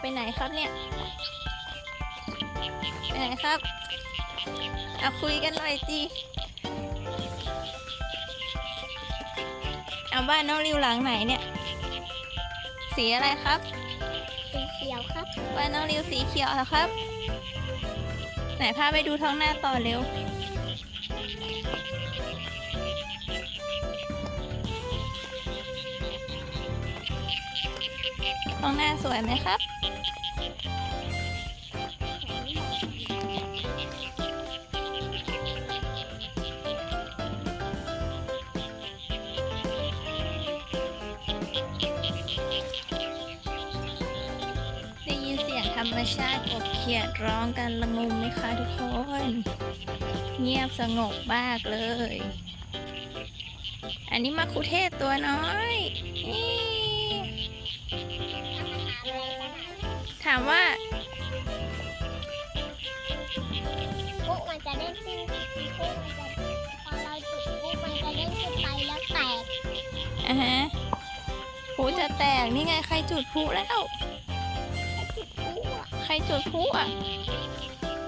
ไปไหนครับเนี่ย ไปไหนครับเอาคุยกันหน่อยจีเอาบ้านน้องริวหลังไหนเนี่ย สีอะไรครับ สีเขียวครับ บ้านน้องริวสีเขียวเหรอครับ ไหนพาไปดูท้องหน้าต่อเร็วท้องหน้าสวยไหมครับ ธรรมชาติกบเขียดร้องกันละงมไหมคะทุกคน เงียบสงบมากเลย อันนี้มาคุเทศตัวน้อยนี่ถามว่าพวกมันจะเด้งขึ้นพวกมันจะพอเราจุดพวกมันจะเด้งขึ้นไปแล้วแตกอะฮะพลุจะแตกนี่ไงใครจุดพลุแล้วจุดพลุอะใครจุดพลุอะ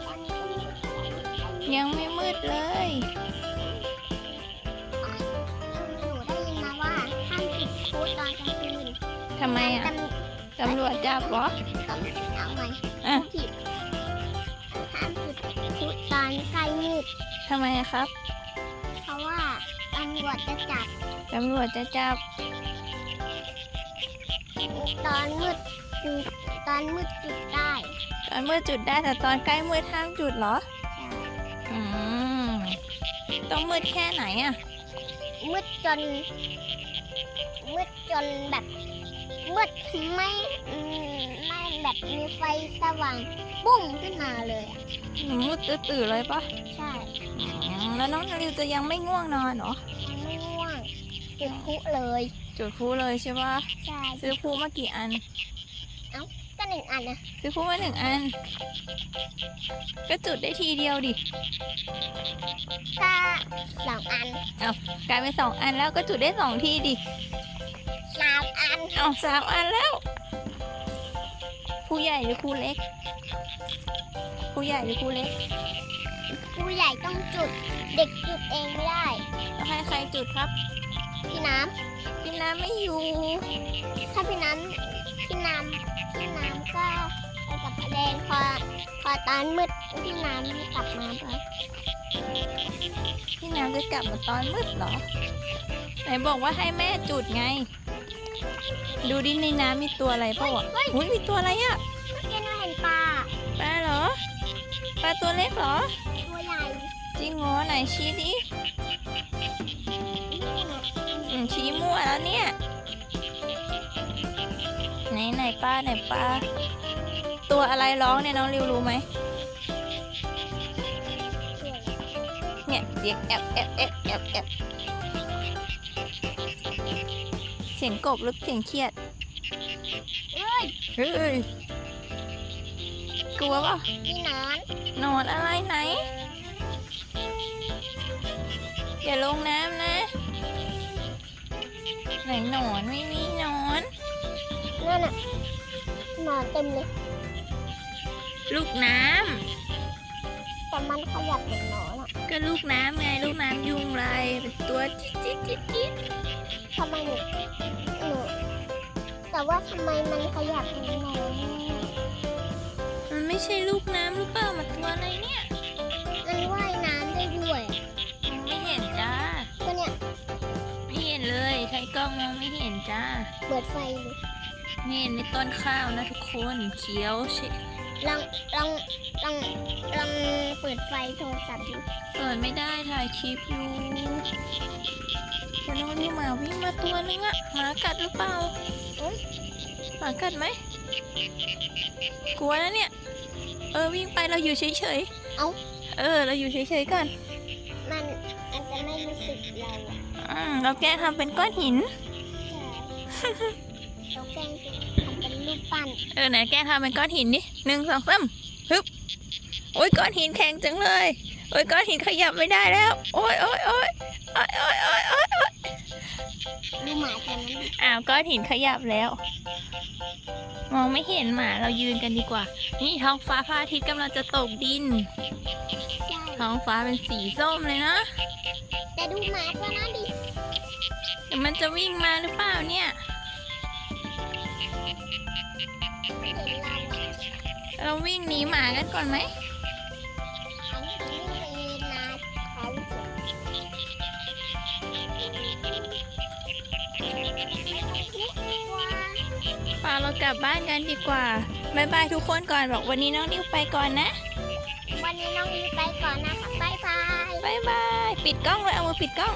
ตอนนี้ก็มียังไม่มืดเลย หนูได้ยินมาว่าห้ามจุดพลุตอนกลางคืนทำไมอะตำตำรวจจับเหรอต้องเอาใหม่อะ ผิดห้ามจุดพลุตอนใกล้มืด ทำไมอะครับ เพราะว่าตำรวจจะจับตำรวจจะจับตอนมืดจุดต อนมืดจุดได้ตอนมืดจุดได้แต่ตอนใกล้มืดห้ามจุดเหรอใช่อืมต้องมืดแค่ไหนอะมืดจน มืดจนแบบมืดไม่อืมไม่แบบมีไฟสว่างปุ้งขึ้นมาเลยอะมืดตื่นๆเลยปะใช่อืมแล้วน้องนาริวจะยังไม่ง่วงนอนเหรอมันไม่ง่วงจุดพลุเลย จุดพลุเลยใช่ปะใช่ซื้อพลุมากี่อันก็ หนึ่งอันนะซื้อพลุมาหนึ่งอัน ก็จุดได้ทีเดียวดิก็สองอันกลายเป็นสองอันแล้วก็จุดได้สองทีดิ สามอันเอาสามอันแล้วผู้ใหญ่หรือผู้เล็กผู้ใหญ่หรือผู้เล็กผู้ใหญ่ต้องจุด เด็กจุดเองไม่ได้ต้องให้ใครจุดครับ พี่น้พี่น้ำไม่อยู่ำถ้าพี่น้ำ พี่น้ำพี่น้ำก็ไปกับแดงพอพอตอนมืดพี่น้ำกลับมาปะพี่น้ำจะกลับมาตอนมืดเหรอ ไหนบอกว่าให้แม่จุดไง ดูดิในน้ำมีตัวอะไรเปล่าอะอุ้ยมีตัวอะไรอะเมื่อกี้หนูเห็นปลาปลาเหรอ ปลาตัวเล็กเหรอ ตัวใหญ่ จริงเหรอไหนชี้ดิ ปลาไหนปลาตัวอะไรร้องเนี่ยน้องริวรู้ไหมเนี่ยเสียงแอบแอบแอบแอบแอบเสียงกบหรือเสียงเครียดเอ้ยเฮ้ยกลัวป่ะมีหนอนหนอนอะไรไหนอย่าลงน้ำนะ ไหนหนอนไม่มีหนอนนั่นน่ะ หนอนเต็มเลย ลูกน้แต่มันขยับเหมือนหนอนอะำก็ลูกน้ำไงลูกน้ำยุงลายเป็นตัวจิ๊ดจิ๊ดจิ๊ดจิ๊ดทำไมหนูหนูแต่ว่าทำไมมันขยับเหมือนหนอนอะมันไม่ใช่ลูกน้ำหรือเปล่ามันตัวอะไรเนี่ย มันว่ายน้ำได้ด้วยมองไม่เห็นจ้า ก็เนี่ยไม่เห็นเลย ใช้กล้องมองไม่เห็นจ้า เปิดไฟดูไม่เห็ นในต้นข้าวนะทุกคนเขียวเชะลองลองลองลองเปิดไฟโทรศัพท์ดูเปิดไม่ได้ถ่ายคลิปอยู่คนน้องนี่หมาวิ่งมาตัวนึงอะหมากัดหรือเปล่าเอ้ยหมากัดไหมกลัวนะเนี่ย เออวิ่งไปเราอยู่เฉยๆเอ้าเออ เราอยู่เฉยๆก่อนมันมันจะไม่รู้สึกเราอะอืมเราแกล้งทำเป็นก้อนหินใช่ เขาแกล้งทำเป็นรูปปั้นเออไหนแกล้งทำเป็นก้อนหินนี่หนึ่งสองสามฮึบโอ้ยก้อนหินแข็งจังเลยโอ้ยก้อนหินขยับไม่ได้แล้ว โอ้ยโอ้ยโอ้ยโอ้ยโอ้ยโอ้ยโอ้ยดูหมาตัวนั้นอ้าวก้อนหินขยับแล้ว มองไม่เห็นหมาเรายืนกันดีกว่า นี่ท้องฟ้าพระอาทิตย์กำลังจะตกดิน ท้องฟ้าเป็นสีส้มเลยนะแต่ดูหมาตัวนั้นดิเดี๋ยวมันจะวิ่งมาหรือเปล่าเนี่ย เห็นเราอะเราวิ่งหนีหมากันก่อนไหมอันนี้วิ่งไปนาเขาไม่ต้องกลัวพาเรากลับบ้านกันดีกว่าบายบายทุกคนก่อนบอกวันนี้น้องนิวไปก่อนนะ วันนี้น้องมีไปก่อนนะคะบายบายบายบาย ปิดกล้องเลยเอามือปิดกล้อง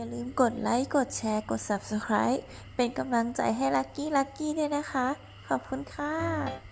อย่าลืมกดไลค์ กดแชร์ กด Subscribe เป็นกำลังใจให้ลักกี้ลักกี้ด้วยนะคะ ขอบคุณค่ะ